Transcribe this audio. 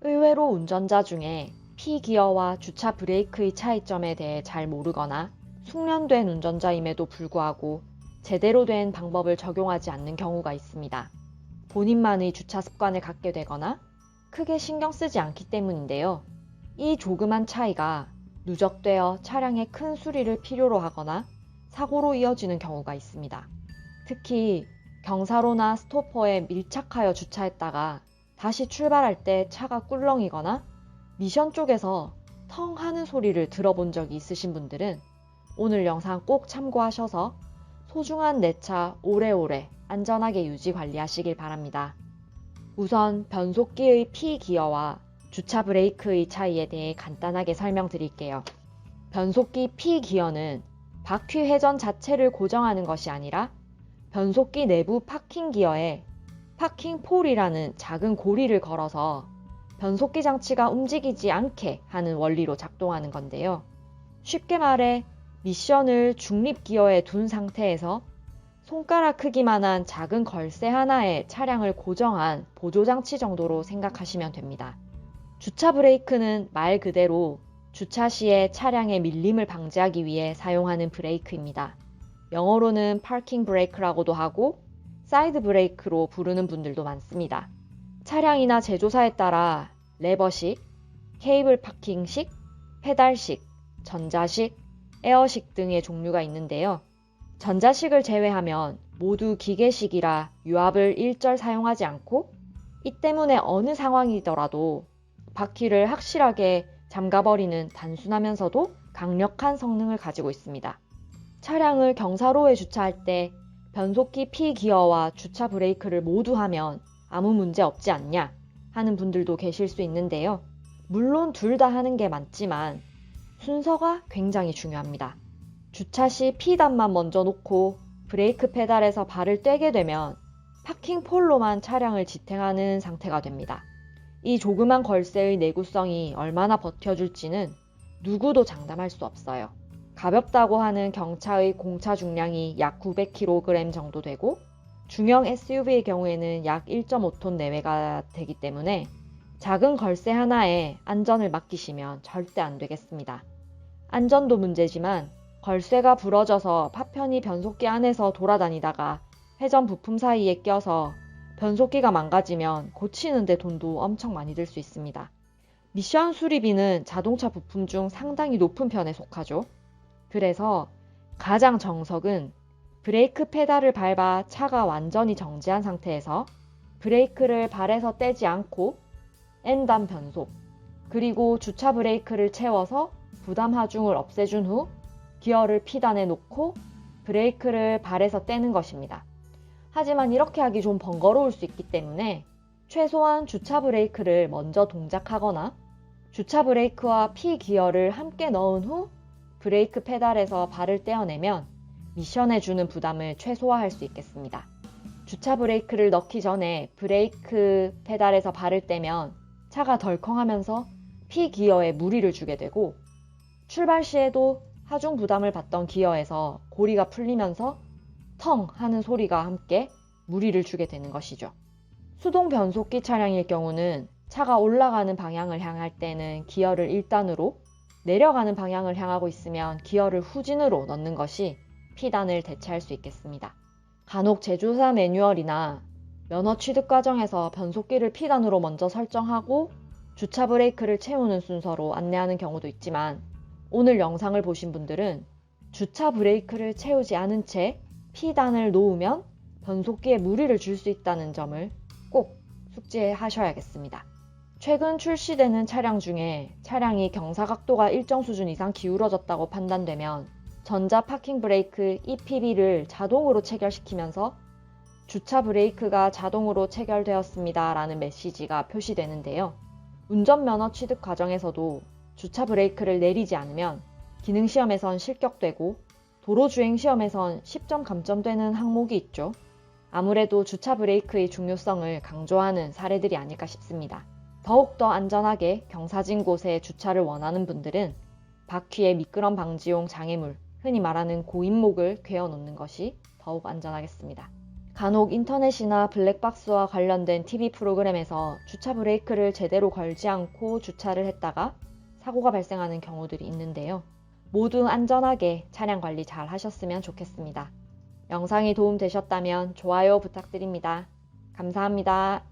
의외로 운전자 중에 P기어와 주차 브레이크의 차이점에 대해 잘 모르거나 숙련된 운전자임에도 불구하고 제대로 된 방법을 적용하지 않는 경우가 있습니다. 본인만의 주차 습관을 갖게 되거나 크게 신경 쓰지 않기 때문인데요. 이 조그만 차이가 누적되어 차량의 큰 수리를 필요로 하거나 사고로 이어지는 경우가 있습니다. 특히 경사로나 스토퍼에 밀착하여 주차했다가 다시 출발할 때 차가 꿀렁이거나 미션 쪽에서 텅 하는 소리를 들어본 적이 있으신 분들은 오늘 영상 꼭 참고하셔서 소중한 내 차 오래오래 안전하게 유지 관리하시길 바랍니다. 우선 변속기의 P 기어와 주차 브레이크의 차이에 대해 간단하게 설명드릴게요. 변속기 P 기어는 바퀴 회전 자체를 고정하는 것이 아니라 변속기 내부 파킹 기어에 파킹 폴이라는 작은 고리를 걸어서 변속기 장치가 움직이지 않게 하는 원리로 작동하는 건데요. 쉽게 말해 미션을 중립 기어에 둔 상태에서 손가락 크기만한 작은 걸쇠 하나에 차량을 고정한 보조 장치 정도로 생각하시면 됩니다. 주차 브레이크는 말 그대로 주차 시에 차량의 밀림을 방지하기 위해 사용하는 브레이크입니다. 영어로는 파킹 브레이크라고도 하고 사이드 브레이크로 부르는 분들도 많습니다. 차량이나 제조사에 따라 레버식, 케이블 파킹식, 페달식, 전자식, 에어식 등의 종류가 있는데요. 전자식을 제외하면 모두 기계식이라 유압을 일절 사용하지 않고 이 때문에 어느 상황이더라도 바퀴를 확실하게 잠가버리는 단순하면서도 강력한 성능을 가지고 있습니다. 차량을 경사로에 주차할 때 변속기 P 기어와 주차 브레이크를 모두 하면 아무 문제 없지 않냐 하는 분들도 계실 수 있는데요. 물론 둘 다 하는 게 맞지만 순서가 굉장히 중요합니다. 주차 시 P단만 먼저 놓고 브레이크 페달에서 발을 떼게 되면 파킹 폴로만 차량을 지탱하는 상태가 됩니다. 이 조그만 걸쇠의 내구성이 얼마나 버텨줄지는 누구도 장담할 수 없어요. 가볍다고 하는 경차의 공차 중량이 약 900kg 정도 되고 중형 SUV의 경우에는 약 1.5톤 내외가 되기 때문에 작은 걸쇠 하나에 안전을 맡기시면 절대 안 되겠습니다. 안전도 문제지만 걸쇠가 부러져서 파편이 변속기 안에서 돌아다니다가 회전 부품 사이에 껴서 변속기가 망가지면 고치는데 돈도 엄청 많이 들 수 있습니다. 미션 수리비는 자동차 부품 중 상당히 높은 편에 속하죠. 그래서 가장 정석은 브레이크 페달을 밟아 차가 완전히 정지한 상태에서 브레이크를 발에서 떼지 않고 N단 변속, 그리고 주차 브레이크를 채워서 부담 하중을 없애준 후 기어를 P단에 놓고 브레이크를 발에서 떼는 것입니다. 하지만 이렇게 하기 좀 번거로울 수 있기 때문에 최소한 주차 브레이크를 먼저 동작하거나 주차 브레이크와 P 기어를 함께 넣은 후 브레이크 페달에서 발을 떼어내면 미션에 주는 부담을 최소화할 수 있겠습니다. 주차 브레이크를 넣기 전에 브레이크 페달에서 발을 떼면 차가 덜컹하면서 P 기어에 무리를 주게 되고 출발 시에도 하중 부담을 받던 기어에서 고리가 풀리면서 텅 하는 소리가 함께 무리를 주게 되는 것이죠. 수동 변속기 차량일 경우는 차가 올라가는 방향을 향할 때는 기어를 1단으로 내려가는 방향을 향하고 있으면 기어를 후진으로 넣는 것이 P단을 대체할 수 있겠습니다. 간혹 제조사 매뉴얼이나 면허 취득 과정에서 변속기를 P단으로 먼저 설정하고 주차 브레이크를 채우는 순서로 안내하는 경우도 있지만 오늘 영상을 보신 분들은 주차 브레이크를 채우지 않은 채 P단을 놓으면 변속기에 무리를 줄 수 있다는 점을 꼭 숙지하셔야겠습니다. 최근 출시되는 차량 중에 차량이 경사 각도가 일정 수준 이상 기울어졌다고 판단되면 전자 파킹 브레이크 EPB를 자동으로 체결시키면서 주차 브레이크가 자동으로 체결되었습니다 라는 메시지가 표시되는데요. 운전면허 취득 과정에서도 주차 브레이크를 내리지 않으면 기능시험에선 실격되고 도로주행시험에선 10점 감점되는 항목이 있죠. 아무래도 주차 브레이크의 중요성을 강조하는 사례들이 아닐까 싶습니다. 더욱더 안전하게 경사진 곳에 주차를 원하는 분들은 바퀴에 미끄럼 방지용 장애물, 흔히 말하는 고인목을 괴어 놓는 것이 더욱 안전하겠습니다. 간혹 인터넷이나 블랙박스와 관련된 TV 프로그램에서 주차 브레이크를 제대로 걸지 않고 주차를 했다가 사고가 발생하는 경우들이 있는데요. 모두 안전하게 차량 관리 잘 하셨으면 좋겠습니다. 영상이 도움되셨다면 좋아요 부탁드립니다. 감사합니다.